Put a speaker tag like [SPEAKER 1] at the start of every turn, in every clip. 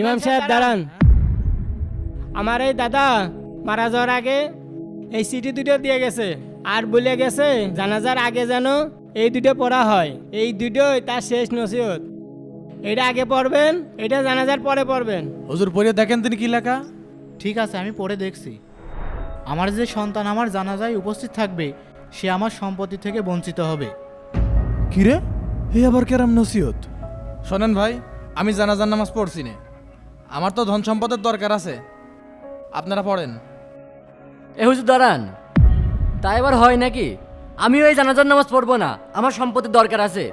[SPEAKER 1] ইমাম সাহেব দাঁড়ান। আমার এই দাদা মারা যাওয়ার আগে এই সিটি দুটো দিয়ে গেছে। আর বলে গেছে জানাজার আগে যেন এই দুটো পড়া হয়। এই দুটোই তার শেষ নসিহত। এটা আগে পড়বেন এটা জানাজার পরে পড়বেন।
[SPEAKER 2] হুজুর পড়ে দেখেন তিনি কি লেখা।
[SPEAKER 3] ঠিক আছে আমি পড়ে দেখছি। আমার যে সন্তান আমার জানাজায় উপস্থিত থাকবে সে আমার সম্পত্তি থেকে বঞ্চিত হবে।
[SPEAKER 2] কিরে? হে আবার কেরাম নসিহত? শোনেন ভাই আমি জানাজার নামাজ পড়ছি না। আমার তো ধন সম্পদের দরকার আছে। আপনারা পড়েন।
[SPEAKER 4] এ হুজুর দাঁড়ান। তা এবার হয় নাকি? আমিও এই জানাজার নামাজ পড়ব না। আমার সম্পত্তির দরকার আছে।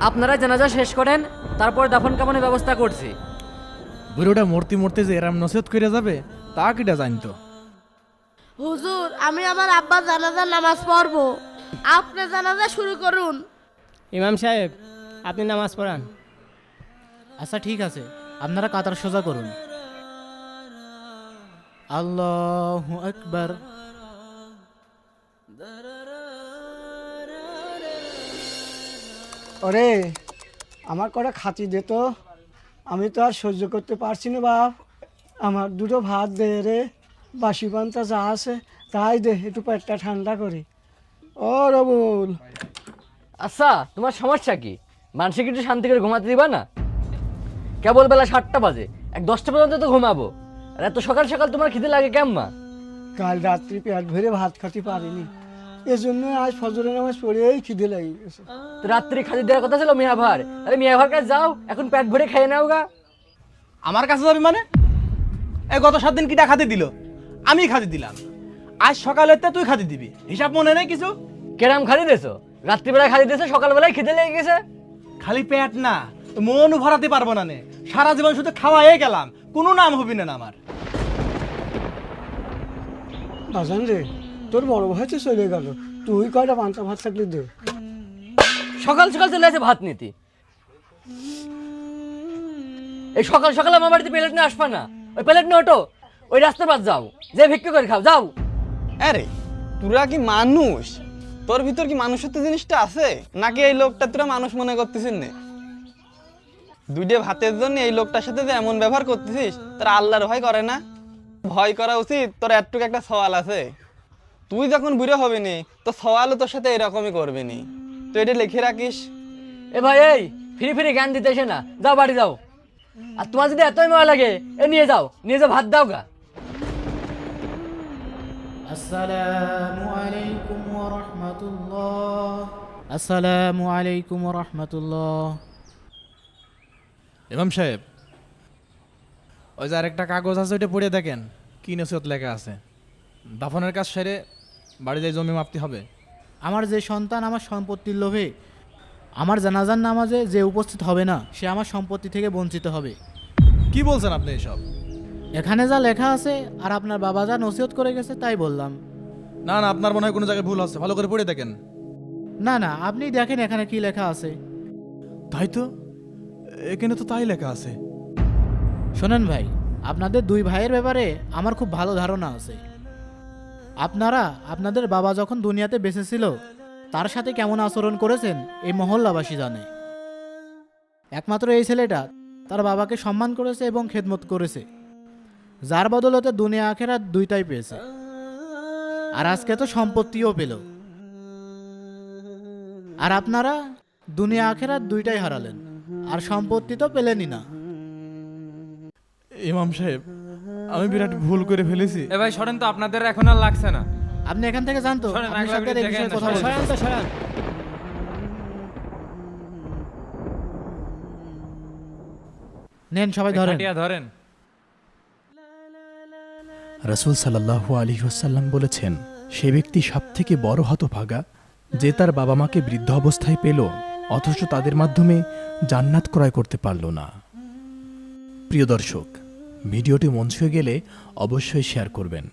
[SPEAKER 4] আপনারা জানাজা শেষ করেন তারপর দাফন কামনের ব্যবস্থা করছি।
[SPEAKER 2] বুড়োটা মূর্তি মূর্তি যে এরাম নসিহত করে যাবে তা কিটা জানতো?
[SPEAKER 5] হুজুর আমি আমার আব্বা জানাজার নামাজ পড়ব। আপনি জানাজা শুরু করুন।
[SPEAKER 1] ইমাম সাহেব আপনি নামাজ পড়ান।
[SPEAKER 3] আচ্ছা ঠিক আছে। আপনারা কাতার সোজা করুন। আল্লাহ আকবার।
[SPEAKER 6] ওরে আমার কটা খাতি দে তো। আমি তো আর সহ্য করতে পারছি না বাপ। আমার দুটো ভাত দে রে। বাসি পান্তা যা আছে তাই দে একটু পেটটা ঠান্ডা করি। ও রবুল।
[SPEAKER 4] আচ্ছা তোমার সমস্যা কি? মানসিক একটু শান্তি করে ঘুমাতে দিবা না? কেবল বেলা সাতটা বাজে। এক দশটা পর্যন্ত তো ঘুমাবো। আর এত সকাল সকাল তোমার খিদে লাগে কেমন
[SPEAKER 6] কাল রাত্রি পেট ভরে ভাত খাতে পারিনি। এজন্য আজ ফজরের নামাজ পড়েই খিদে লেগে গেছে
[SPEAKER 4] তো রাত্রি খাদি দেওয়ার কথা ছিল মিয়া ভার আরে মিয়া ভার কাছে যাও এখন পেট ভরে খেয়ে নাও গা।
[SPEAKER 2] আমার কাছে যাবি মানে? এই গত সাত দিন কিটা খাতে দিল? আমি খাতে দিলাম। আজ সকালে তুই খাতে দিবি। হিসাব মনে নেই কিছু?
[SPEAKER 4] কেরাম খালি দেছো? রাত্রিবেলা খালি দিয়েছ সকালবেলায় খিদে লেগে গেছে?
[SPEAKER 2] খালি পেট না মনও ভরাতে পারব না নে। সারা জীবন শুধু খাওয়াই গেলাম। কোনো নাম হবি না আমার।
[SPEAKER 6] বাজান রে তোর বড় ভাই তো চলে গেল। তুই কয়টা পান্তা ভাত থাকলে দে।
[SPEAKER 4] সকাল সকাল চলে আসে ভাত নিতে। এই সকাল সকাল আমার বাড়িতে প্লেট নিয়ে আসবা না। ওই প্লেট নিয়ে ওটো ওই রাস্তার পাশ যাও। যে ভিক্ষা করে খাও যাও।
[SPEAKER 7] আরে তোরা কি মানুষ? তোর ভিতর কি মানুষত্ব জিনিসটা আছে? নাকি এই লোকটা তোরা মানুষ মনে করতেছিস নে? দুইটা ভাতের জন্য এই লোকটার সাথে যে এমন ব্যবহার করতেছিস তোরা আল্লাহর ভয় করে না? ভয় করা উচিত তোর একটুকু একটা সওয়াল আছে। তুই যখন বুড়ো হবি নি তো সওয়ালও তোর সাথে এরকমই করবি নি। তুই এটা লিখে রাখিস।
[SPEAKER 4] এ ভাই এই ফিরি ফিরি জ্ঞান দিতে এসে না। যাও বাড়ি যাও। আর তোমার যদি এতই মজা লাগে এ নিয়ে যাও নিয়ে যাও ভাত দাও গা।
[SPEAKER 3] আসসালামু আলাইকুম ওয়া রাহমাতুল্লাহ। আসসালামু আলাইকুম ওয়া রাহমাতুল্লাহ।
[SPEAKER 2] ইমাম সাহেব ওই যে আরেকটা কাগজ আছে ওইটা পড়ে দেখেন কি নসিহত লেখা আছে। দাফনের কাজ সেরে বাড়ি যাই জমি মাপতে হবে।
[SPEAKER 3] আমার যে সন্তান আমার সম্পত্তির লোভে আমার জানাজার নামাজে যে উপস্থিত হবে না সে আমার সম্পত্তি থেকে বঞ্চিত হবে।
[SPEAKER 2] কি বলছেন আপনি এসব?
[SPEAKER 3] এখানে যা লেখা আছে আর আপনার বাবা যা নসিহত করে গেছে তাই বললাম।
[SPEAKER 2] না না আপনার মনে হয় কোনো জায়গায় ভুল আছে ভালো করে পড়ে দেখেন।
[SPEAKER 3] না না আপনি দেখেন এখানে কি লেখা আছে।
[SPEAKER 2] তাই তো? এখানে তো তাই লেখা আছে।
[SPEAKER 3] শোনেন ভাই, আপনাদের দুই ভাইয়ের ব্যাপারে আমার খুব ভালো ধারণা আছে। আপনারা, আপনাদের বাবা যখন দুনিয়াতে বেঁচে ছিল তার সাথে কেমন আচরণ করেছেন, এই মহল্লাবাসী জানে। একমাত্র এই ছেলেটা তার বাবাকে সম্মান করেছে এবং খেদমত করেছে। যার বদলতে দুনিয়া আখেরা দুইটাই পেয়েছে। আর আজকে তো সম্পত্তিও পেল। আর আপনারা দুনিয়া আখেরা দুইটাই হারালেন। আর সম্পত্তি তো পেলেনই না।
[SPEAKER 2] ইমাম সাহেব আমি বিরাট ভুল করে ফেলেছি।
[SPEAKER 8] এ ভাই সরেন তো আপনাদের এখন আর লাগছে না।
[SPEAKER 3] আপনি এখান থেকে জানতো
[SPEAKER 8] শোনেন,
[SPEAKER 3] আপনার
[SPEAKER 8] একলা
[SPEAKER 3] সাথে এই বিষয়ে কথা
[SPEAKER 8] না,
[SPEAKER 3] বলতে
[SPEAKER 1] সরান তো সরান।
[SPEAKER 3] নেন সবাই ধরেন।
[SPEAKER 8] খাটিয়া ধরেন।
[SPEAKER 9] রাসূল সাল্লাল্লাহু আলাইহি ওয়াসাল্লাম বলেছেন সে ব্যক্তি সবথেকে বড় হতভাগা যে তার বাবা মাকে বৃদ্ধ অবস্থায় পেল। অথচ তাদের মাধ্যমে জান্নাত ক্রয় করতে পারল না। প্রিয় দর্শক, ভিডিওটি মন ছুঁয়ে গেলে অবশ্যই শেয়ার করবেন।